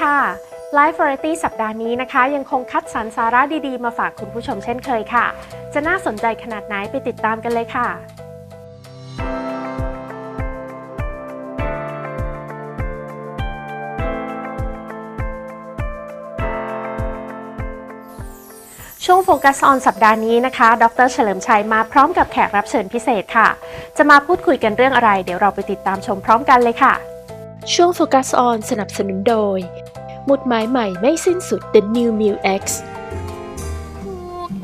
ค่ะ Live Variety สัปดาห์นี้นะคะ ยังคงคัดสรรสาระดีๆ มาฝากคุณผู้ชมเช่นเคยค่ะ จะน่าสนใจขนาดไหนไปติดตามกันเลยค่ะช่วงโฟกัสออนสัปดาห์นี้นะคะ ดรเฉลิมชัยมาพร้อมกับแขกรับเชิญพิเศษค่ะ จะมาพูดคุยกันเรื่องอะไร เดี๋ยวเราไปติดตามชมพร้อมกันเลยค่ะ ช่วงโฟกัสออนสนับสนุนโดย หมุดหมายใหม่ไม่สิ้นสุด The New m u X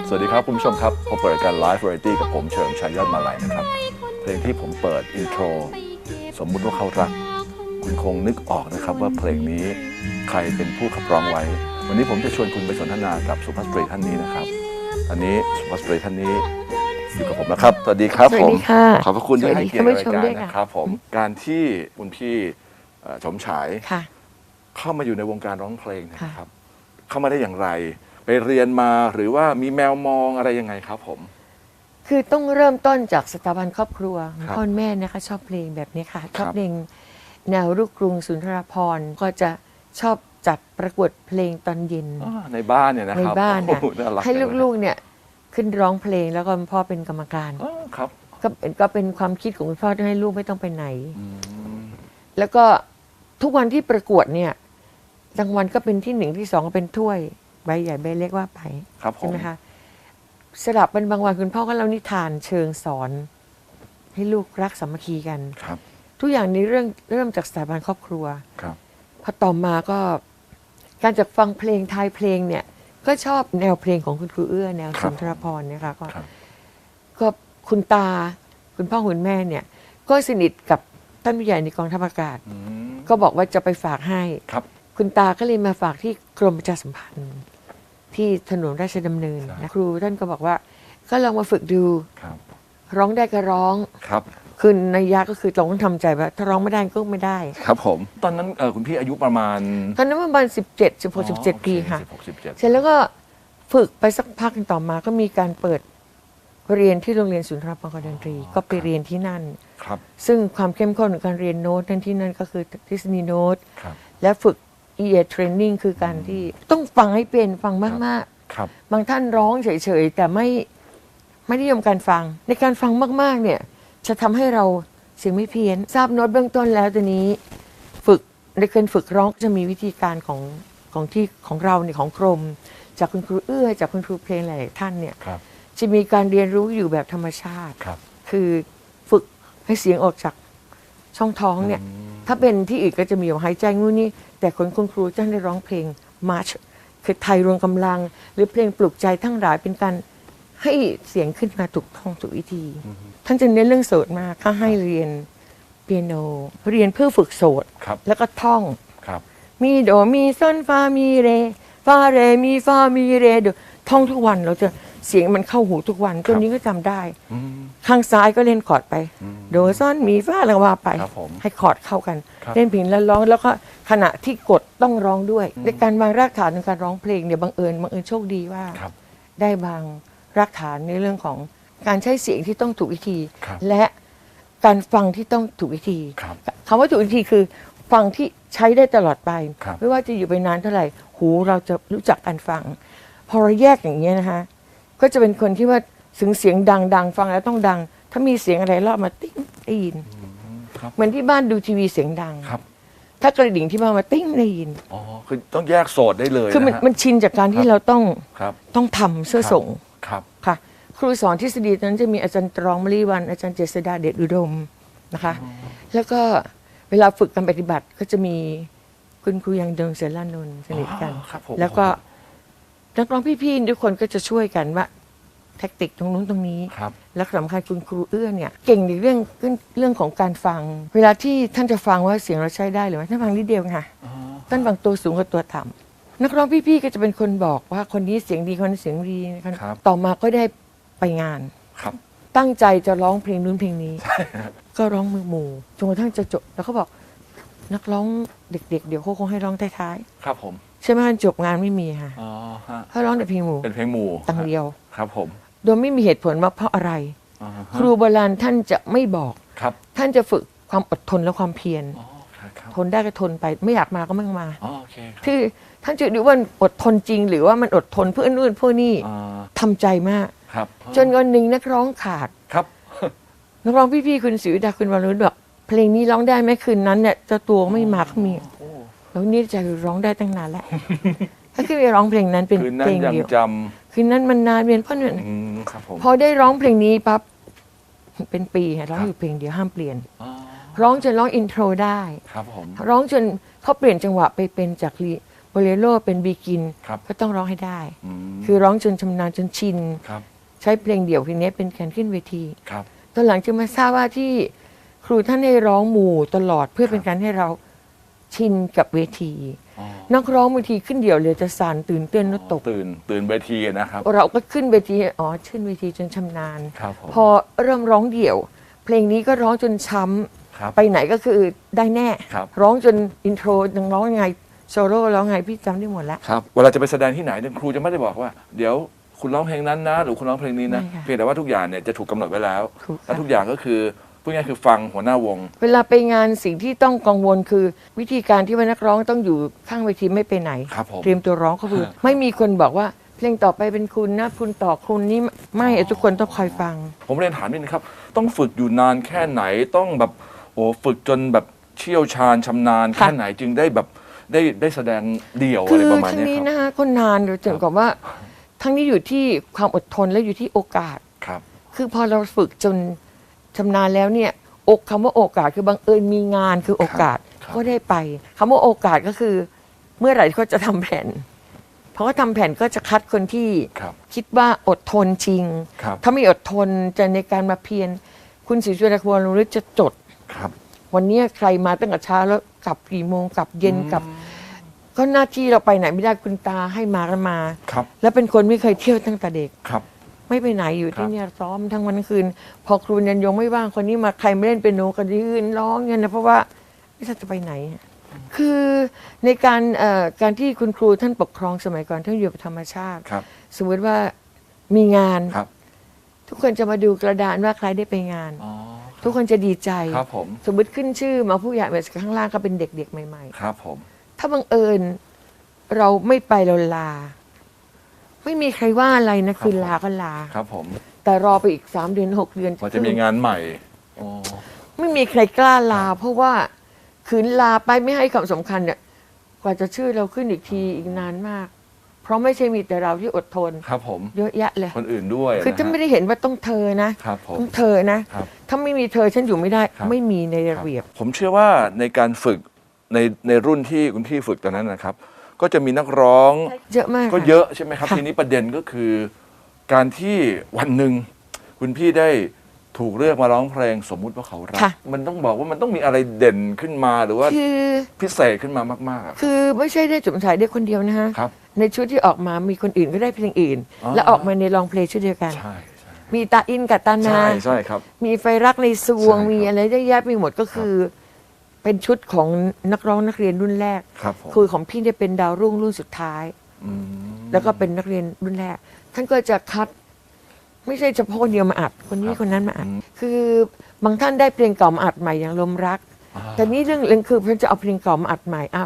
สวัสดีครับคุณผู้ชมครับพบกับรายการ Live Variety กับผมเฉลิมชัยยอดมาลัยนะครับ เพลงที่ผมเปิดอินโทรสมมุติว่าเขารัก คุณคงนึกออกนะครับว่าเพลงนี้ใครเป็นผู้ขับร้องไว้ วันนี้ผมจะชวนคุณไปสนทนากับสุภาพสตรีท่านนี้นะครับอันนี้สุภาพสตรีท่านนี้อยู่กับผมนะครับ สวัสดีครับสวัผสมดีค่ะขอบพระคุณที่สวัสให้ดีเกียรติท่านผู้รายชมการด้วยค่ะนะครับผมการที่คุณพี่เอ่อสมฉายค่ะ เข้ามาอยู่ในวงการร้องเพลงเนยค่ะนะครับ เข้ามาได้อย่างไร ไปเรียนมาหรือว่ามีแมวมองอะไรยังไงครับผม คือต้องเริ่มต้นจากสถาบันครอบครัวครับพ่อแม่นะคะ ชอบเพลงแบบนี้ค่ะ ชอบครับเพลงแนวลูกกรุงสุนทรภรณ์ก็จะชอบจัดประกวดเพลงตอนเย็นอ่าในบ้านเนี่ยนะในครับบ้านเนี่ยโอ้โน่ารักให้จังเยลูกๆเนี่ยขึ้นร้องเพลงแล้วก็พ่อเป็นกรรมการอ๋อครับก็เป็นก็เป็นความคิดของคุณพ่อที่ให้ลูกไม่ต้องไปไหนอืมแล้วก็ทุกวันที่ประกวดเนี่ย รางวัลก็เป็นที่หนึ่งที่สองก็เป็นถ้วยใบใหญ่ใบเล็กว่าไปครับผใช่มไหมคะสลับเป็นบางวันคุณพ่อก็เล่านิทานเชิงสอน ให้ลูกรักสามัคคีกัน ครับทุกอย่างในเรื่องเริ่มจากสถาบันครอบครัว ครับ พอต่อมาก็การจากฟังเพลงไทยเพลงเนี่ย ก็ชอบแนวเพลงของคุณครูเอื้อแนวสุนทรภรณ์นะคะก็ครับ ก็คุณตา คุณพ่อคุณแม่เนี่ย ก็สนิทกับท่านผู้ใหญ่ในกองทัพอากาศ อืมก็บอกว่าจะไปฝากให้ ครับ คุณตาก็เลยมาฝากที่กรมประชาสัมพันธ์ที่ถนนราชดำเนินใช่นะครูท่านก็บอกว่าก็ลองมาฝึกดู ครับร้องได้ก็ร้องครับคือนัยยะก็คือต้องทำใจว่าถ้าร้องไม่ได้ก็ไม่ได้ ครับผม ตอนนั้นเออคุณพี่อายุประมาณตอนนั้นประมาณสิบเจ็ดสิบหกสิบเจ็ดปีค่ะ สิบหกสิบเจ็ดเสร็จแล้วก็ฝึกไปสักพักหนึ่งต่อมาก็มีการเปิดเรียนที่โรงเรียนศูนย์ทรภพดนตรี ก็ไปเรียนที่นั่น ครับซึ่งความเข้มข้นของการเรียนโน้ตนั่นที่นั่นก็คือทฤษฎีโน้ต ครับ และฝึก ear training คือการที่ต้องฟังให้เป็นฟังมากครับๆบางท่านร้องเฉยๆ แต่ไม่ไม่นิยมการฟัง ในการฟังมากๆ เนี่ย จะทำให้เราเสียงไม่เพี้ยน ทราบโน้ตเบื้องต้นแล้วตอนนี้ ฝึกในการฝึกร้องก็จะมีวิธีการของของที่ของเราเนี่ยของกรม จากคุณครูเอื้อจากคุณครูเพลงหลายๆท่านเนี่ยครับจะมีการเรียนรู้อยู่แบบธรรมชาติครับคือฝึกให้เสียงออกจากช่องท้องเนี่ยอืม ถ้าเป็นที่อื่นก็จะมีแบบหายใจงูนี่แต่คนคุณครูจะได้ร้องเพลงมาร์ชคือไทยรวมกำลัง หรือเพลงปลุกใจทั้งหลายเป็นการให้เสียงขึ้นมาถูกท่องถูกวิธี ท่านจะเน้นเรื่องโสดมากถ้าให้เรียนเปียโน เรียนเพื่อฝึกโสดครับแล้วก็ท่องครับมีโดมีซอนฟามีเรฟาเรมีฟามีเรโดท่องทุกวันเราจะ เสียงมันเข้าหูทุกวันจนนี้ก็จำได้ อืม ข้างซ้ายก็เล่นคอร์ดไป อืม โดซอนมีฟาแล้วก็ว่าไป ครับผมให้คอร์ดเข้ากัน ครับเล่นเพลงแล้วร้องแล้วก็ขณะที่กดต้องร้องด้วย ในการวางรากฐานในการร้องเพลงเนี่ยบังเอิญบังเอิญโชคดีว่าครับได้บางรากฐานในเรื่องของการใช้เสียงที่ต้องถูกวิธี ครับและการฟังที่ต้องถูกวิธีครับคำว่าถูกวิธีคือ ฟังที่ใช้ได้ตลอดไป ครับ ไม่ว่าจะอยู่ไปนานเท่าไหร่ หูเราจะรู้จักการฟัง พอเราแยกอย่างนี้ยนะคะ ก็จะเป็นคนที่ว่าถึงเสียงดังดังฟังแล้วต้องดัง ถ้ามีเสียงอะไรรอบมาติ้งได้ยิน ครับ เหมือนที่บ้านดูทีวีเสียงดังครับ ถ้ากระดิ่งที่บ้านมาติ้งได้ยิน อ๋อคือต้องแยกโสดได้เลยคือมันนะฮะ มันชินจากการที่ครับ เราต้องครับ ต้องทำเสื้อส่งครับ ค่ะ ครูสอนทฤษฎีตอนนั้นจะมีอาจารย์ตรองมลีวัน อาจารย์เจษดาเดชอุดมนะคะ แล้วก็เวลาฝึกการปฏิบัติก็จะมีคุณครูยังเดิงเสรลานนท์สนิทกัน อ๋อครับผมแล้วก็ นักร้องพี่ๆทุกคนก็จะช่วยกันว่าแท็กติกตรงนู้นตรงนี้ ครับ และสำคัญคุณครูเอื้อเนี่ยเก่งในเรื่องเรื่องเรื่องของการฟัง เวลาที่ท่านจะฟังว่าเสียงเราใช้ได้หรือไม่ท่านฟังนิดเดียวค่ะท่านฟังตัวสูงกับตัวต่ำนักร้องพี่ๆก็จะเป็นคนบอกว่าคนนี้เสียงดีคนนี้เสียงดีคนครับ ต่อมาก็ได้ไปงาน ครับ ตั้งใจจะร้องเพลงนู้นเพลงนี้ ก็ร้องมือหมู่จนกระทั่งจะจบแล้วก็บอก นักร้องเด็ก ๆ เดี๋ยวเขาคงให้ร้องท้ายครับผมๆ ใช่ไหมคะจบงานไม่มีค่ะอ๋อฮะเขาร้องแต่เพลงหมู่เป็นเพลงหมู่ตังเดียวครับผม โดยไม่มีเหตุผลว่าเพราะอะไรอ่าฮะครูโบราณท่านจะไม่บอกครับ ท่านจะฝึกความอดทนและความเพียรอ๋อครับครับทนได้ก็ทนไปไม่อยากมาก็ไม่มาอ๋อโอเคครับคือท่านจะดูว่าอดทนจริง หรือว่ามันอดทนเพื่อนู่นเพื่อนี่อ่าทำใจมากครับ จนวันหนึ่งนักร้องขาดครับนักร้องพี่ๆคุณศิวิดาคุณวรุณบอกเพลงนี้ร้องได้ไหมคืนนั้นเนี่ยเจ้าตัวไม่มาเขามีโอ้ แล้วนี่ใจร้องได้ตั้งนานแล้วถ้าขึ้นไปร้องเพลงนั้นเป็นคืนนั้เพนลงยังเดียวจคืนนั้นมันนานเวียนเพราะเนี่ยำอืมครับผม พอได้ร้องเพลงนี้ปั๊บเป็นปีค่ะร้องอยู่เพลงเดียวห้ามเปลี่ยน อ๋อ ร้องจนร้องอินโทรได้ ครับผม ร้องจนเขาเปลี่ยนจังหวะไปเป็นจากลีโบเลโรเป็นบีกิน ครับก็ต้องร้องให้ได้อืมคือร้องจนชำนาญจนชิน ครับ ใช้เพลงเดี่ยวเพลงนี้เป็นการขึ้นเวที ครับ ตอนหลังจึงมาทราบว่าที่ครูท่านให้ร้องหมู่ตลอดเพื่อเป็นการให้เรา ชินกับเวทีอ๋อนักร้องบางทีขึ้นเดี่ยวเลยจะสั่นตื่นเต้นแล้วตก ตื่นตื่นเวทีนะครับ เราก็ขึ้นเวทีอ๋อขึ้นเวทีจนชำนาญ ครับผม พอเริ่มร้องเดี่ยว เพลงนี้ก็ร้องจนช้ำครับไปไหนก็คือได้แน่ ครับ ร้องจนอินโทรยังร้องยังไงโซโล่ร้องไงพี่จำได้หมดแล้ว ครับเวลาจะไปแสดงที่ไหนเนี่ยครูจะไม่ได้บอกว่า เดี๋ยวคุณร้องเพลงนั้นนะ หรือคุณร้องเพลงนี้นะไม่ค่ะเพียงแต่ว่าทุกอย่างเนี่ยจะถูกกำหนดไว้แล้วถูกและค่ะทุกอย่างก็คือ พูดง่ายๆคือฟังหัวหน้าวง เวลาไปงานสิ่งที่ต้องกังวลคือ วิธีการที่ว่านักร้องต้องอยู่ข้างเวทีไม่ไปไหน ครับผม เตรียมตัวร้องก็คือฮะไม่มีคนบอกว่าเพลงต่อไปเป็นคุณนะคุณต่อคุณนี่ไม่ทุกคนต้องคอยฟัง ผมเรียนถามนิดนึงครับ ต้องฝึกอยู่นานแค่ไหนต้องแบบโอ้ฝึกจนแบบเชี่ยวชาญชำนาญค่ะแค่ไหนจึงได้แบบได้ได้แสดงเดี่ยวคือะไรอประมาณทั้งเนี้ยนี้ครับนะคะคนนานเดี๋ยวถึงกับว่า ทั้งนี้อยู่ที่ความอดทนและอยู่ที่โอกาส ครับ คือพอเราฝึกจน ชำนาญแล้วเนี่ยอกคำว่าโอกาสคือบังเอิญมีงานคือโอกาสครับ ก็ได้ไปคำว่าโอกาสก็คือ เมื่อไหร่ที่เขาจะทำแผ่นพอเขาทำแผ่นก็จะคัดคนที่ครับ คิดว่าอดทนจริง ครับ ถ้าไม่อดทนจะในการมาเพียรคุณศรีสุวรรณควรรู้จะจด ครับ วันเนี้ยใครมาตั้งแต่เช้าแล้วกลับกี่โมงกลับเย็นกลับ ก็หน้าที่เราไปไหนไม่ได้คุณตาให้มากันมา ครับ แล้วเป็นคนไม่เคยเที่ยวตั้งแต่เด็ก ครับ ไม่ไปไหนอยู่ครัที่บเนี่ยซ้อมทั้งวันทั้งคืน พอครูยันยงไม่ว่างคนนี้มาใครไม่เล่นเป็นโนก็ยืนร้องเงี้ยนะเพราะว่าไม่รู้จะไปไหน คือในการเอ่อการที่คุณครูท่านปกครองสมัยก่อนท่านอยู่กับธรรมชาติครับสมมติว่ามีงานครับทุกคนจะมาดูกระดานว่าใครได้ไปงานอ๋อทุกคนจะดีใจครับผมสมมติขึ้นชื่อมาผู้ใหญ่แบบข้างล่างก็เป็นเด็กๆใหม่ครับผมๆถ้าบังเอิญเราไม่ไปเราลา ไม่มีใครว่าอะไรนะคือลาก็ลา ครับผม แต่รอไปอีกสามเดือนหกเดือนพอจะมีงานใหม่อ๋อไม่มีใครกล้าลา เพราะว่าขืนลาไปไม่ให้ความสำคัญเนี่ยกว่าจะชื่อเราขึ้นอีกทีอีกนานมาก เพราะไม่ใช่มีแต่เราที่อดทน ครับผม เยอะแยะเลย คนอื่นด้วยคือนะจะฮะไม่ได้เห็นว่าต้องเธอนะครับผมต้องเธอนะครับถ้าไม่มีเธอฉันอยู่ไม่ได้ครับไม่มีในคระรับเบียบ ผมเชื่อว่าในการฝึกในในรุ่นที่คุณพี่ฝึกตอนนั้นนะครับ ก็จะมีนักร้องเยอะมากก็ค่เยอะใช่ไหมครับค่ะทีนี้ประเด็นก็คือ การที่วันหนึ่งคุณพี่ได้ถูกเลือกมาร้องเพลงสมมุติว่าเขารัก ค่ะ มันต้องบอกว่ามันต้องมีอะไรเด่นขึ้นมาหรือว่าคือพิเศษขึ้นมามากๆอะคือไม่ใช่ได้จุมฉายได้คนเดียวนะฮะ ครับ ในชุดที่ออกมามีคนอื่นก็ได้เพลงอื่น อ๋อ แล้วออกมาในลองเพลงชุดเดียวกัน ใช่ใช่มีตาอินกับตานา ใช่ใช่ครับ มีไฟรักในสวงใช่ครับมีอะไรได้แยะไปหมดก็คือ เป็นชุดของนักร้องนักเรียนรุ่นแรกครับผมคือของพี่เนี่ยเป็นดาวรุ่งรุ่นสุดท้าย อืม แล้วก็เป็นนักเรียนรุ่นแรก ท่านก็จะคัด ไม่ใช่เฉพาะคนเดียวมาอัด คนนี้คนนั้นมาอัดคือบางท่านได้เพลงเก่ามาอัดใหม่อย่างลมรัก อ่า แต่นี่เรื่องเรื่องคือเพื่อนจะเอาเพลงเก่ามาอัดใหม่อะ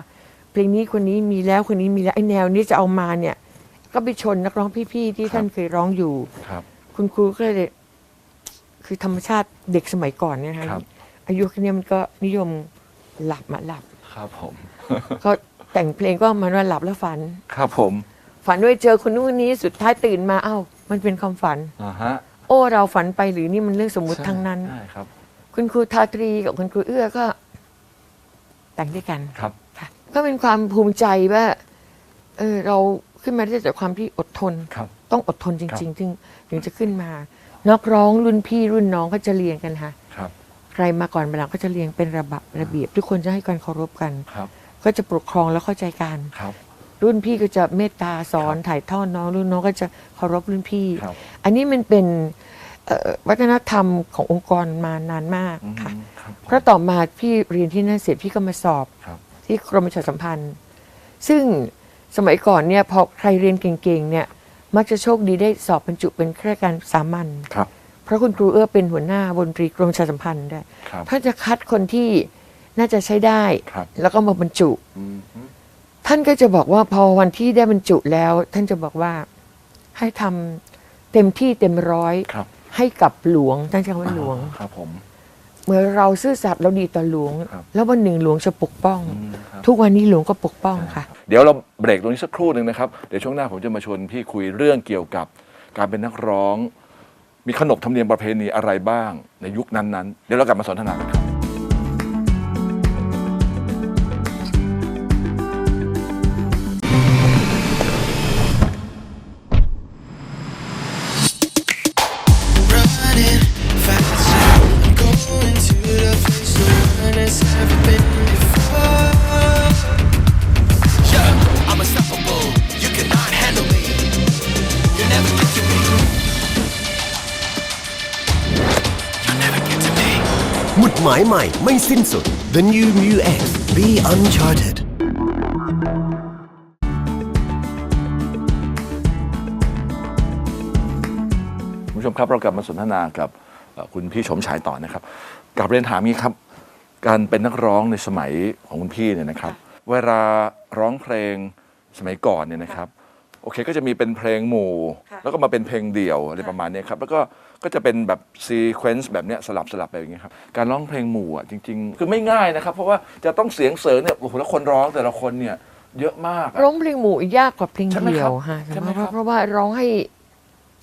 เพลงนี้คนนี้มีแล้วคนนี้มีแล้วไอ้แนวนี้จะเอามาเนี่ย ก็ไปชนนักร้องพี่ๆที่ท่านเคยร้องอยู่ ครับ คุณครูก็เลย คือธรรมชาติเด็กสมัยก่อนเนี่ยนะคะครับ อายุแค่เนี้ยมันก็นิยม หลับมาหลับ ครับผมก็แต่งเพลงก็มันว่าหลับแล้วฝัน ครับผมฝันด้วยเจอคนนู้นคนนี้สุดท้ายตื่นมาเอ้า มันเป็นความฝัน อ่าฮะโอ้เราฝันไปหรือนี่มันเรื่องสมมุติทั้งนั้น ใช่ครับ คุณครูทาตรีกับคุณครูเอื้อก็ แต่งด้วยกันครับ ค่ะก็เป็นความภูมิใจว่าเออเราขึ้นมาได้จากความที่อดทน ครับ ต้องอดทนจริง ๆ ถึงถึงจะขึ้นมา นักร้องรุ่นพี่รุ่นน้องก็จะเรียนกันค่ะค รับใครมาก่อนมาหลังก็จะเรียงเป็นระบับระเบียบ ทุกคนจะให้การเคารพกัน ครับ ก็จะปกครองและเข้าใจกัน ครับ รุ่นพี่ก็จะเมตตาสอนครับถ่ายทอดน้อง รุ่นน้องก็จะเคารพรุ่นพี่ ครับ อันนี้มันเป็นเอ่อวัฒนธรรมขององค์กรมานานมากอืมค่ะ ครับเพราะต่อมาพี่เรียนที่นั่นเสร็จพี่ก็มาสอบ ครับ ที่กรมประชาสัมพันธ์ ซึ่งสมัยก่อนเนี่ยพอใครเรียนเก่งๆเนี่ยมักจะโชคดีได้สอบบรรจุเป็นข้าราชการสามัญ ครับ เพราะคุณครูเอื้อเป็นหัวหน้าบนตรีกรมประชาสัมพันธ์ด้วยครับ ท่านจะคัดคนที่น่าจะใช้ได้ ครับ แล้วก็มาบรรจุ อืมท่านก็จะบอกว่าพอวันที่ได้บรรจุแล้ว ท่านจะบอกว่าให้ทำเต็มที่เต็มร้อย ครับให้กับหลวงท่านใช้คำว่าหลวง ครับผม เมื่อเราซื่อสัตย์เราดีต่อหลวง ครับ แล้ววันหนึ่งหลวงจะปกป้อง อืมครับ ทุกวันนี้หลวงก็ปกป้องค่ะ เดี๋ยวเราเบรกตรงนี้สักครู่หนึ่งนะครับ เดี๋ยวช่วงหน้าผมจะมาชวนพี่คุยเรื่องเกี่ยวกับการเป็นนักร้อง มีขนบธรรมเนียมประเพณีอะไรบ้างในยุคนั้นๆ เดี๋ยวเรากลับมาสนทนากันครับ ใหม่ไม่สิ้นสุด The New Mu X Be Uncharted คุณผู้ชมครับเรากลับมาสนทนากับเอ่อคุณพี่ชมฉายต่อนะครับกลับเรียนถามนี้ครับ การเป็นนักร้องในสมัยของคุณพี่เนี่ยนะครับ เวลาร้องเพลงสมัยก่อนเนี่ยนะครับ โอเคก็จะมีเป็นเพลงหมู่แล้วก็มาเป็นเพลงเดี่ยวอะไรประมาณเนี้ยครับ แล้วก็ ก็จะเป็นแบบซีเควนซ์แบบเนี้ยสลับสลับไปอย่างเงี้ยครับการร้องเพลงหมู่อะจริง ๆ คือไม่ง่ายนะครับ เพราะว่าจะต้องเสียงเสริงเนี่ยโอ้โหแล้วคนร้องแต่ละคนเนี่ยเยอะมากอะ ร้องเพลงหมู่ยากกว่าเพลงใช่ไหมเดีคยรับวฮะใช่ไหมครับ เพราะว่าร้องให้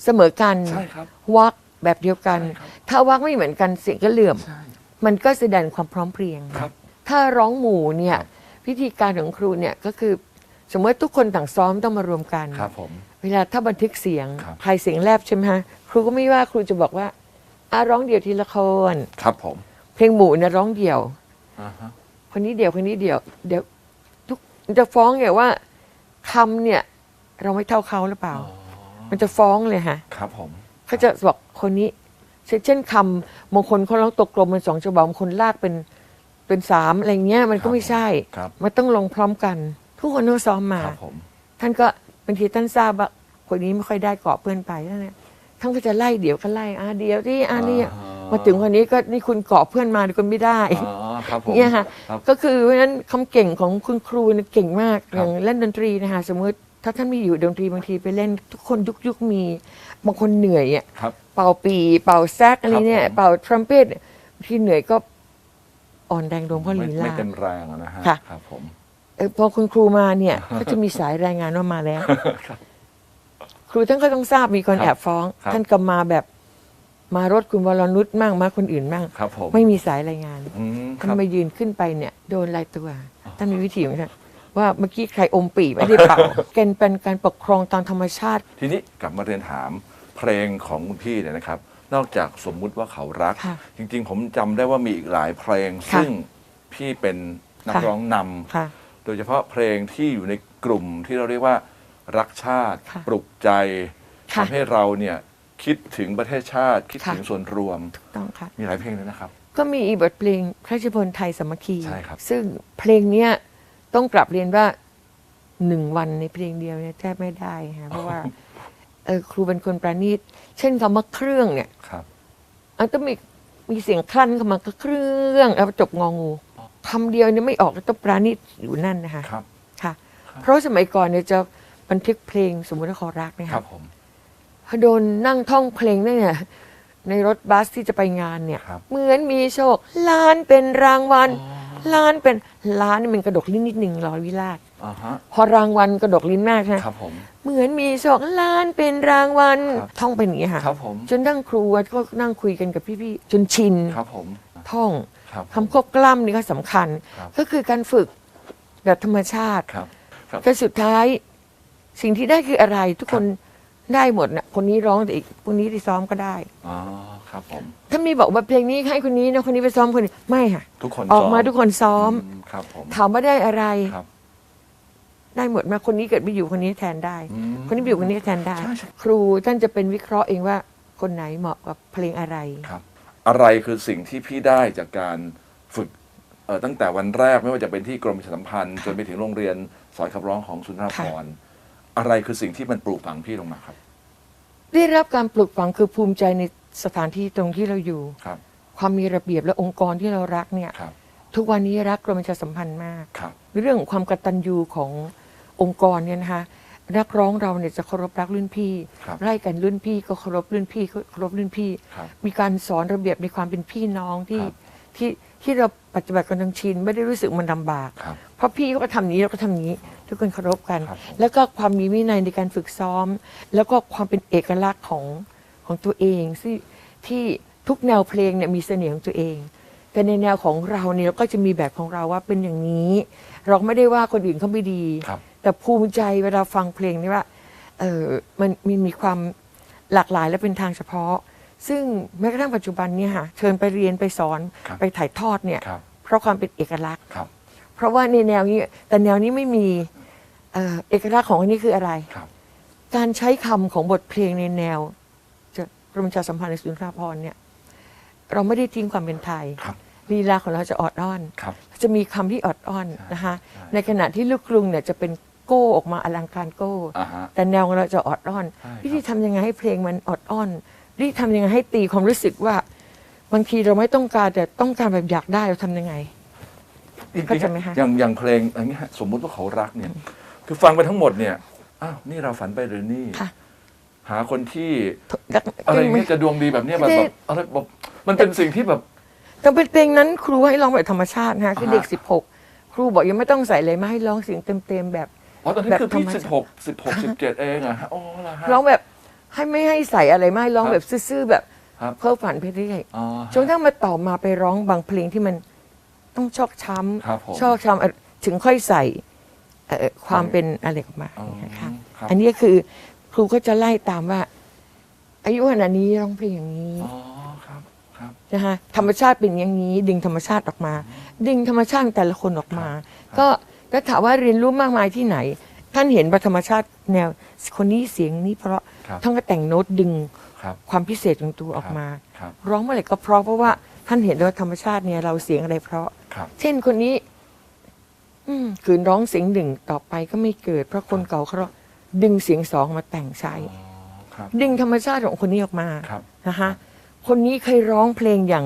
เสมอกันใช่ครับ วักแบบเดียวกัน ใช่ครับ ถ้าวักไม่เหมือนกันเสียงก็เหลื่อม ใช่ มันก็แสดงความพร้อมเพรียง ครับถ้าร้องหมู่เนี่ยครับ พิธีการของครูเนี่ยก็คือ สมมติทุกคนต่างซ้อมต้องมารวมกัน ครับผม เวลาถ้าบันทึกเสียงครับ ใครเสียงแลบใช่ไหมฮะค รูก็ไม่ว่าครูจะบอกว่าอาร้องเดี่ยวทีละคนครับผม เพลงหมู่เนี่ยร้องเดี่ยวอ่าฮะคนนี้เดี่ยวคนนี้เดี่ยว เดี๋ยวทุกจะฟ้องไงว่าคำเนี่ย เราไม่เท่าเขาหรือเปล่า มันจะฟ้องเลยฮะครับผม เขาจะบอกคนนี้ เช่นเช่นคำบางคนเขาร้องตกกลมเป็นสองฉบับบางคนลากเป็นเป็นสามอะไรเงี้ย มันก็ไม่ใช่ ครับ มันต้องลงพร้อมกัน ทุกคนต้องซ้อมมา ครับผม ท่านก็บางทีท่านทราบว่าคนนี้ไม่ค่อยได้เกาะเพื่อนไปนั่นแหละ ท่านก็จะไล่เดี๋ยวก็ไล่อ่าเดี๋ยวที่อ่านี่มาถึงคนนี้ก็นี่คุณเกาะเพื่อนมาเดี๋ยวคุณไม่ได้อ๋อครับผมเนี่ยค่ะครับก็คือเพราะฉะนั้นคำเก่งของคุณครูเนี่ยเก่งมากครับอย่างเล่นดนตรีนะคะสมมติถ้าท่านไม่อยู่ดนตรีบางทีไปเล่นทุกคนยุกยุกๆมีบางคนเหนื่อยอะครับเป่าปี เป่าแซกอะไรเนี่ยครับผมเป่าทรัมเป็ตบางทีเหนื่อยก็อ่อนแรงลงเพราะไม่ลีไม่ลาเต็มแรงอะนะฮะค่ะครับผมเออพอคุณครูมาเนี่ย ก็จะมีสายรายงานว่ามาแล้ว ครูท่านก็ต้องทราบมีคนครับแอบฟ้อง ครับ ท่านก็มาแบบมารถคุณวรนุชมั่งมาคนอื่นมั่งครับผมไม่มีสายรายงาน อืมคท่านรับ มายืนขึ้นไปเนี่ยโดนลายตัวท่านมีวิธีของท่านว่าเมื่อกี้ใครอมปีไม่ได้เป่า เกณฑ์เป็นการปกครองตามธรรมชาติ ทีนี้กลับมาเรียนถามเพลงของคุณพี่เนี่ยนะครับ นอกจากสมมุติว่าเขารัก ค่ะจริงๆ ผมจำได้ว่ามีอีกหลายเพลง ค่ะซึ่งพี่เป็นนักค่ะ ร้องนำค่ะ โดยเฉพาะเพลงที่อยู่ในกลุ่มที่เราเรียกว่า รักชาติ ค่ะปลุกใจค่ะ ทำให้เราเนี่ยคิดถึงประเทศชาติ คิดค่ะถึงส่วนรวม ต้องค่ะ มีหลายเพลงเลยนะครับ ก็มีอีกบทเพลงพระราชนิพนธ์ไทยสามัคคี ใช่ครับ ซึ่งเพลงเนี้ยต้องกลับเรียนว่าหนึ่งวันในเพลงเดียวเนี่ยแทบไม่ได้ค่ะเพราะว่าเออครูเป็นคนประณีต เช่นคำว่าเครื่องเนี่ยครับอันต้องมีมีเสียงคลั่นเข้ามาก็เครื่องแล้วจบงองูคำเดียวเนี่ยไม่ออกแล้วต้องประณีตอยู่นั่นนะคะ ครับ ค่ะ เพราะสมัยก่อนเนี่ยจะ บันทึกเพลงสมมติว่าขอรักนะครัคะบผมพอโดนนั่งท่องเพลงนั่นเนี่ยในรถบัสที่จะไปงานเนี่ย ครับเหมือนมีโชค ล้านเป็นรางวัล ล้านเป็นล้านนี่มันกระดกลิ้นนิดหนึ่งรอวิราชอ่าฮะพอรางวัลกระดกลิ้นมากใช่ไหมครับผม เหมือนมีโชคล้านเป็นรางวัลครับ ท่องเป็นอย่างนี้ค่ะ ครับผมจนนั่งครูก็นั่งคุยกันกับพี่ๆจนชินครับผมท่องครับคำควบกล้ำนี่ก็สำคัญ ครับ ก็คือการฝึกแบบธรรมชาติครับครับก็สุดท้าย สิ่งที่ได้คืออะไร ทุกคนได้หมดนะคนนี้ร้องแต่อีกคนนี้ที่ซ้อมก็ได้ อ๋อครับผมถ้ามีบอกว่าเพลงนี้ให้คนนี้นะคนนี้ไปซ้อมคนนี้ไม่ค่ะ ทุกคนออกมาซ้ทุกคนซ้อมมครับผมถามว่าได้อะไรครับได้หมดมาคนนี้เกิดไม่อยู่คนนี้แทนได้อืมคนนี้ไปอยู่คนนี้แทนได้ใช่ใช่ครูท่านจะเป็นวิเคราะห์เองว่าคนไหนเหมาะกับเพลงอะไรครับ อะไรคือสิ่งที่พี่ได้จากการฝึกเอ่อตั้งแต่วันแรกไม่ว่าจะเป็นที่กรมประชาสัมพันธ์จนไปถึงโรงเรียนสอนขับร้องของสุนทรภพร อะไรคือสิ่งที่มันปลูกฝังพี่ลงมาครับ ได้รับการปลูกฝังคือภูมิใจในสถานที่ตรงที่เราอยู่ ครับ ความมีระเบียบและองค์กรที่เรารักเนี่ย ครับ ทุกวันนี้รักกรมประชาสัมพันธ์มาก ครับ เรื่องของความกตัญญูขององค์กรเนี่ยนะคะนักร้องเราเนี่ยจะเคารพรักรุ่นพี่ ครับไล่กันรุ่นพี่ก็เคารพรุ่นพี่ก็เคารพรุ่นพี่ ครับมีการสอนระเบียบในความเป็นพี่น้องที่ครับ ที่ที่เรา ปฏิบัติกันทั้งชินไม่ได้รู้สึกมันลำบาก ครับ เพราะพี่เขาก็ทำนี้เราก็ทำนี้ ทุกคนเคารพกัน ครับผมแล้วก็ความมีวินัยในการฝึกซ้อม แล้วก็ความเป็นเอกลักษณ์ของของตัวเองที่ที่ทุกแนวเพลงเนี่ยมีเสน่ห์ของตัวเอง แต่ในแนวของเราเนี่ยเราก็จะมีแบบของเราว่าเป็นอย่างนี้ เราไม่ได้ว่าคนอื่นเขาไม่ดี ครับ แต่ภูมิใจเวลาฟังเพลงนี่ว่า เออมันมีมีความหลากหลายและเป็นทางเฉพาะ ซึ่งแม้กระทั่งปัจจุบันเนี่ยค่ะเชิญไปเรียนไปสอนครับไปถ่ายทอดเนี่ยครับ เพราะความเป็นเอกลักษณ์ ครับ เพราะว่าในแนวนี้แต่แนวนี้ไม่มีเอ่อเอกลักษณ์ของอันนี้คืออะไร ครับ การใช้คำของบทเพลงในแนวจะกรมประชาสัมพันธ์ในสุนทรภพเนี่ยเราไม่ได้ทิ้งความเป็นไทยครับ ลีลาของเราจะออดอ้อน ครับ จะมีคำที่ออดอ้อนนะคะใช่ ในขณะที่ลูกกรุงเนี่ยจะเป็นโก้ออกมาอลังการโก้ อ่าฮะ แต่แนวของเราจะออดอ้อน ใช่ครับ วิธีทำยังไงให้เพลงมันออดอ้อน วิธีทำยังไงให้ตีความรู้สึกว่าบางทีเราไม่ต้องการแต่ต้องการแบบอยากได้เราทำยังไงเข้าใจไหมคะ อย่างอย่างเพลงอย่างเงี้ยสมมุติว่าเขารักเนี่ย คือฟังไปทั้งหมดเนี่ยอ้าวนี่เราฝันไปหรือนี่ ค่ะหาคนที่รัก อะไรเงี้ยจะดวงดีแบบเนี้ยแบบไม่แบได้บอะไรแบบมันเป็นสิ่งที่แบบ แต่เป็นเพลงนั้นครูให้ร้องแบบธรรมชาตินะคะคืออ่าฮะเด็กสิบหกครูบอกยังไม่ต้องใส่เลยมาให้ร้องเสียงเต็มๆแบบ อ๋อตอนนี้แบบคือพี่ธรรมสิชาบติหกสิบหกสิบเจ็ดเองอะฮะอ๋อเหรอฮะ ร้องแบบ ให้ไม่ให้ใส่อะไรมาให้ร้องครับแบบซื่อๆแบบครับเพ้อฝันไปเรื่อยอ๋อฮะ จนทั้งมาต่อมาไปร้องบางเพลงที่มันต้องชอกช้ครับผมำชอกช้ำอะถึงค่อยใส่เอ่อความครับเป็นอะไรออกมาอ๋อนะคะครับ อันนี้ก็คือครูก็จะไล่ตามว่า อายุขนาดนี้ร้องเพลงอย่างนี้อ๋อครับครับ นะคะธรรมชาติเป็นอย่างนี้ ดึงธรรมชาติออกมา ดึงธรรมชาติของแต่ละคนออกมา ก็แล้วถามว่าเรียนรู้มากมายที่ไหน ท่านเห็นว่าธรรมชาติแนวคนนี้เสียงนี้เพราะ ครับท่านก็แต่งโน้ตดึงครับความพิเศษของตัวออกมา ครับ ร้องเมื่อไหร่ก็เพราะเพราะว่าท่านเห็นว่าธรรมชาติเนี่ยเราเสียงอะไรเพราะ ครับ เช่นคนนี้ อืมขืนร้องเสียงหนึ่งต่อไปก็ไม่เกิด เพราะคนเก่าเขาดึงเสียงสองมาแต่งใช้ อ๋อครับ ดึงธรรมชาติของคนนี้ออกมาครับ นะคะคนนี้เคยร้องเพลงอย่าง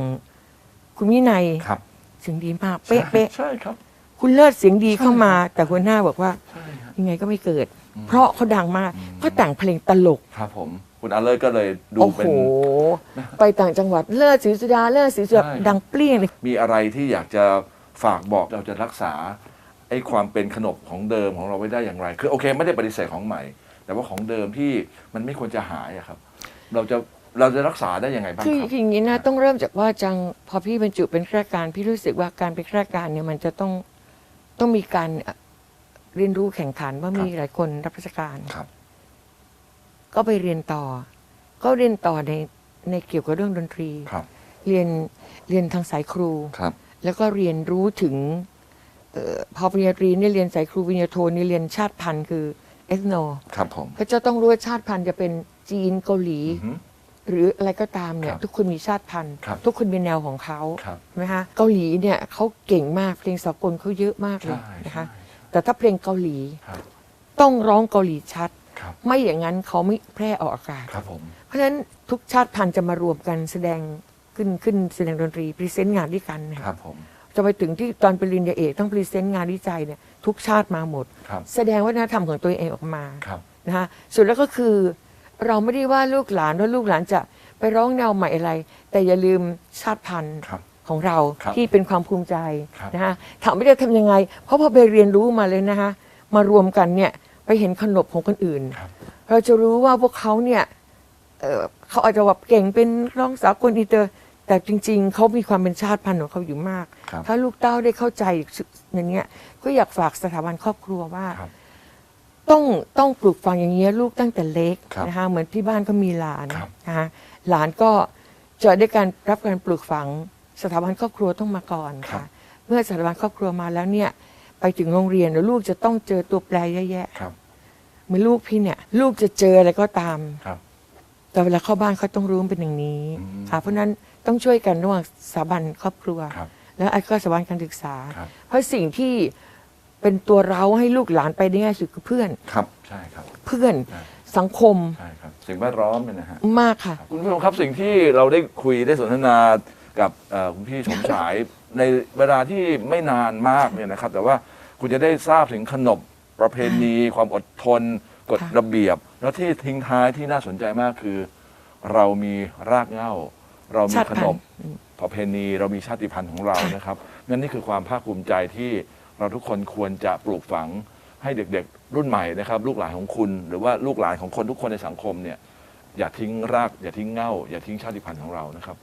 คุณวินัยครับเสียงดีมากเป๊ะเป๊ะใช่ครับคุณเลิศเสียงดีเข้ามา แต่หัวหน้าบอกว่า ใช่ครับ ยังไงก็ไม่เกิด เพราะเขาดังมากก็แต่งเพลงตลก ครับผม คุณอาเลอร์ก็เลยดูโอ้เป็โห น ไปต่างจังหวัดเลิศศรีสุดาเลิศศรีสุดาใช่ ดังเปรี้ยงเลยมีอะไรที่อยากจะฝากบอกเราจะรักษาไอ้ความเป็นขนบของเดิมของเราไว้ได้อย่างไร คือโอเค ไม่ได้ปฏิเสธของใหม่ แต่ว่าของเดิมที่มันไม่ควรจะหายอะครับ เราจะเราจะรักษาได้ยังไงบ้างคือครับ อย่างนี้นะต้องเริ่มจากว่าจังพอพี่บรรจุเป็นข้าราชการพี่รู้สึกว่าการเป็นข้าราชการเนี่ยมันจะต้องต้องมีการเอ่อ เรียนรู้แข่งขันว่ามีหลายคนรับราชการ ครับ ก็ไปเรียนต่อ ก็เรียนต่อในในเกี่ยวกับเรื่องดนตรี ครับ เรียนเรียนทางสายครู ครับ แล้วก็เรียนรู้ถึงเออพอปริญญาตรีเนี่ยเรียนสายครูปริญญาโทนี่เรียนชาติพันธุ์คือเอสโนครับผมก็จะต้องรู้ว่าชาติพันธุ์จะเป็นจีนเกาหลี อือฮึ หรืออะไรก็ตามเนี่คย รับทุกคนมีชาติพันธุ์ ครับ ทุกคนมีแนวของเขาครับ ใช่ไหมคะเกาหลีเนี่ยเขาเก่งมากเพลงสากลเขาเยอะมากเลยใช่นะคะ ใช่ แต่ถ้าเพลงเกาหลี ครับต้องร้องเกาหลีชัด ครับไม่อย่างนั้นเขาไม่แพร่ออกอากาศ ครับผม เพราะฉะนั้นทุกชาติพันธุ์จะมารวมกันแสดงขึ้นขึ้นแสดงดนตรีพรีเซนต์งานด้วยกันนะคคะรับผมจะไปถึงที่ตอนปริญญาเอกต้องพรีเซนต์งานวิจัยเนี่ยทุกชาติมาหมด ครับแสดงวัฒนธรรมของตัวเองออกมาครับนะคะส่วนแล้วก็คือ เราไม่ได้ว่าลูกหลานว่าลูกหลานจะไปร้องแนวใหม่อะไร แต่อย่าลืมชาติพันธุ์ ครับ ของเราครับที่เป็นความภูมิใจครับนะคะถามไม่ได้ทำยังไง เพราะพอไปเรียนรู้มาเลยนะคะมารวมกันเนี่ยไปเห็นขนบของคนอื่น ครับ เราจะรู้ว่าพวกเขาเนี่ยเอ่อเขาอาจจะแบบเก่งเป็นร้องสากลอินเตอร์ แต่จริง ๆเขามีความเป็นชาติพันธุ์ของเขาอยู่มาก ครับถ้าลูกเต้าได้เข้าใจอย่างเนี้ยก็อยากฝากสถาบันครอบครัวว่า ครับ ต้องต้องปลูกฝังอย่างนี้ยลูกตั้งแต่เล็กครับนะคะเหมือนที่บ้านก็มีหลานครับ นะคะหลานก็จะได้การรับการปลูกฝัง สถาบันครอบครัวต้องมาก่อนค่ะ เมื่อสถาบันครอบครัวมาแล้วเนี่ย ไปถึงโรงเรียนแล้วลูกจะต้องเจอตัวแปรเยอะแยะครับเหมือนลูกพี่เนี่ย ลูกจะเจออะไรก็ตามครับ แต่เวลาเข้าบ้านเขาต้องรู้มันเป็นอย่างนี้อืมค่ะ เพราะฉะนั้นต้องช่วยกันระหว่างสถาบันครอบครัวครับแล้วไอ้ก็สถาบันการศึกษาครับเพราะสิ่งที่เป็นตัวเราให้ลูกหลานไปได้ง่ายสุดคือเพื่อนครับใช่ครับ เพื่อนใช่สังคมใช่ครับสิ่งแวดล้อมเนี่ยนะฮะมากค่ะ คุณผู้ชมครับสิ่งที่เราได้คุยได้สนทนา กับเอ่อคุณพี่สมฉาย ในเวลาที่ไม่นานมากเนี่ยนะครับ แต่ว่าคุณจะได้ทราบถึงขนบประเพณี ความอดทนกฎค่ะ ระเบียบ แล้วที่ทิ้งท้ายที่น่าสนใจมากคือ เรามีรากเหง้า เรามีชาติขพันนธุ์บประเพณีเรามีชาติพันธุ์ของเรานะครับนั่นนี่คือความภาคภูมิใจที่เราทุกคนควรจะปลูกฝังให้เด็กๆ รุ่นใหม่นะครับ ลูกหลานของคุณ หรือว่าลูกหลานของคนทุกคนในสังคมเนี่ยอย่าทิ้งราก อย่าทิ้งเง่า อย่าทิ้งชาติพันธุ์ของเรานะครับ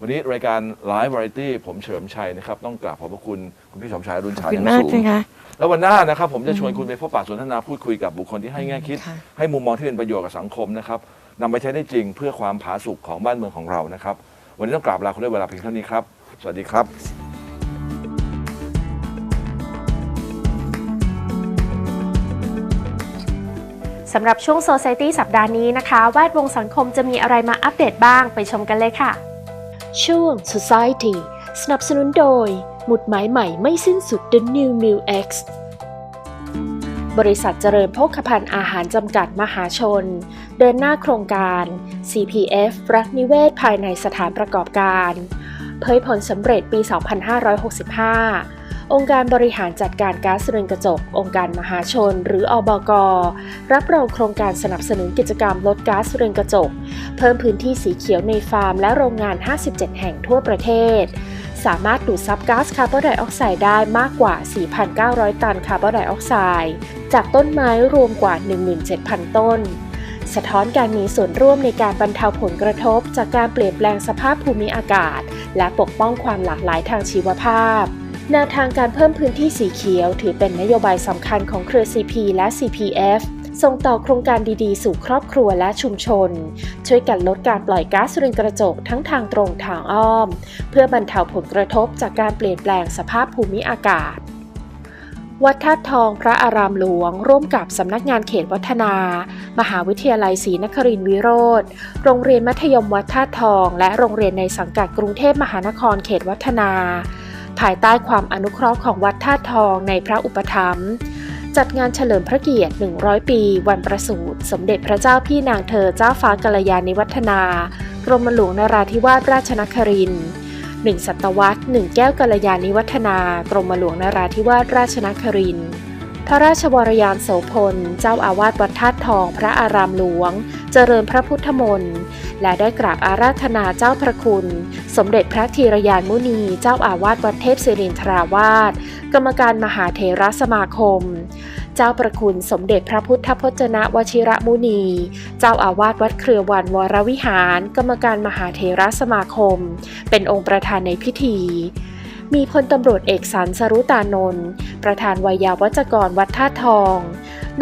วันนี้รายการ Live Variety ผมเฉลิมชัยนะครับ ต้องกราบขอบพระคุณคุณพี่สมชายรุ่นขอบชายคุอณย่างมากสูงนะคะแล้ววันหน้านะครับผมจะชวนคุณไปพบปะสนทนาพูดคุยกับบุคคลที่ให้แง่คิด ค่ะ ให้มุมมองที่เป็นประโยชน์กับสังคมนะครับนำไปใช้ได้จริงเพื่อความผาสุกของบ้านเมืองของเรานะครับ วันนี้ต้องกราบลาคุณด้วยเวลาเพียงเท่านี้ครับ สวัสดีครับ สำหรับช่วง Society สัปดาห์นี้นะคะ แวดวงสังคมจะมีอะไรมาอัปเดตบ้างไปชมกันเลยค่ะ ช่วง Society สนับสนุนโดย หมุดหมายใหม่ไม่สิ้นสุด The New m i l X บริษัทเจริญโภคภัณฑ์อาหารจำกัดมหาชน เดินหน้าโครงการ CPF รักนิเวศภายในสถานประกอบการ เผยผลสำเร็จปี 2565 องค์การบริหารจัดการก๊าซเรือนกระจก องค์การมหาชน หรืออบก รับรองโครงการสนับสนุนกิจกรรมลดก๊าซเรือนกระจก เพิ่มพื้นที่สีเขียวในฟาร์มและโรงงาน 57 แห่งทั่วประเทศ สามารถดูดซับก๊าซคาร์บอนไดออกไซด์ได้มากกว่า 4,900 ตันคาร์บอนไดออกไซด์จากต้นไม้รวมกว่า 17,000 ต้นสะท้อนการมีส่วนร่วมในการบรรเทาผลกระทบ จากการเปลี่ยนแปลงสภาพภูมิอากาศ และปกป้องความหลากหลายทางชีวภาพ แนวทางการเพิ่มพื้นที่สีเขียว ถือเป็นนโยบายสำคัญของเครือ CP และ CPF ส่งต่อโครงการดีๆ สู่ครอบครัวและชุมชน ช่วยกันลดการปล่อยก๊าซเรือนกระจกทั้งทางตรงทางอ้อม เพื่อบรรเทาผลกระทบจากการเปลี่ยนแปลงสภาพภูมิอากาศ วัดธาตุทองพระอารามหลวง ร่วมกับสำนักงานเขตวัฒนา มหาวิทยาลัยศรีนครินทรวิโรธโรงเรียนมัธยมวัดธาตุทอง และโรงเรียนในสังกัดกรุงเทพมหานครเขตวัฒนา ภายใต้ความอนุเคราะห์ของวัดท่าทองในพระอุปถัมภ์จัดงานเฉลิมพระเกียรติ 100 ปี วันประสูติ สมเด็จพระเจ้าพี่นางเธอเจ้าฟ้ากัลยาณิวัฒนากรมหลวงนราธิวาสราชนครินทร์หนึ่งศตวรรษหนึ่งแก้วกัลยาณิวัฒนากรมหลวงนราธิวาสราชนครินทร์ พระราชวรยานโสพล เจ้าอาวาสวัดธาตุทองพระอารามหลวง เจริญพระพุทธมนต์ และได้กราบอาราธนาเจ้าพระคุณ สมเด็จพระธีรยานมุนี เจ้าอาวาสวัดเทพศิรินทราวาส กรรมการมหาเถรสมาคม เจ้าประคุณสมเด็จพระพุทธพจนะวชิระมุนี เจ้าอาวาสวัดเครือวันวรวิหาร กรรมการมหาเถรสมาคม เป็นองค์ประธานในพิธี มีพลตำรวจเอกสันสรุตานนท์ประธานวัยยาวัจกรวัดท่าทอง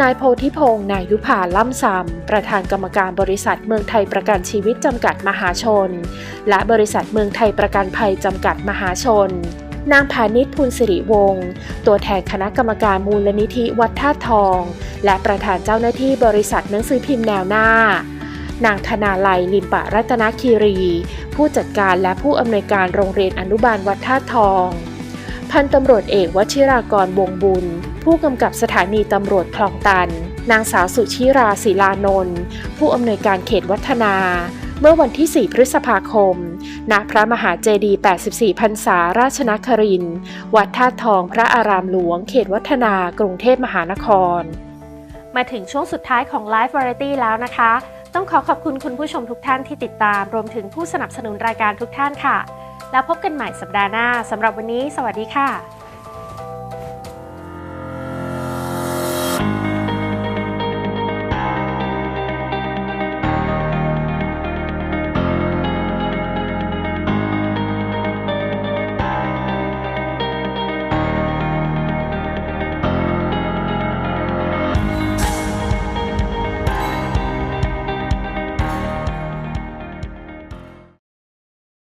นายโพธิพงษ์นายุพาล่ำซำประธานกรรมการบริษัทเมืองไทยประกันชีวิตจำกัดมหาชน และบริษัทเมืองไทยประกันภัยจำกัดมหาชนนางพาณิชพูลสิริวงศ์ตัวแทนคณะกรรมการมูลนิธิวัดท่าทอง และประธานเจ้าหน้าที่บริษัทหนังสือพิมพ์แนวหน้า นางธนาลัยลิมปะรัตนคีรี ผู้จัดการและผู้อำนวยการโรงเรียนอนุบาลวัดท่าตุทอง พันตำรวจเอกวชิรากรวงบุญ ผู้กำกับสถานีตำรวจคลองตัน นางสาวสุชิราศิลานนท์ผู้อำนวยการเขตวัฒนา เมื่อวันที่ 4 พฤษภาคม ณ พระมหาเจดีย์ 84 พรรษาราชนคริน วัดธาตุทองพระอารามหลวง เขตวัฒนากรุงเทพมหานคร มาถึงช่วงสุดท้ายของ Live Variety แล้วนะคะ ต้องขอขอบคุณคุณผู้ชมทุกท่านที่ติดตาม รวมถึงผู้สนับสนุนรายการทุกท่านค่ะ แล้วพบกันใหม่สัปดาห์หน้าสำหรับวันนี้ สวัสดีค่ะ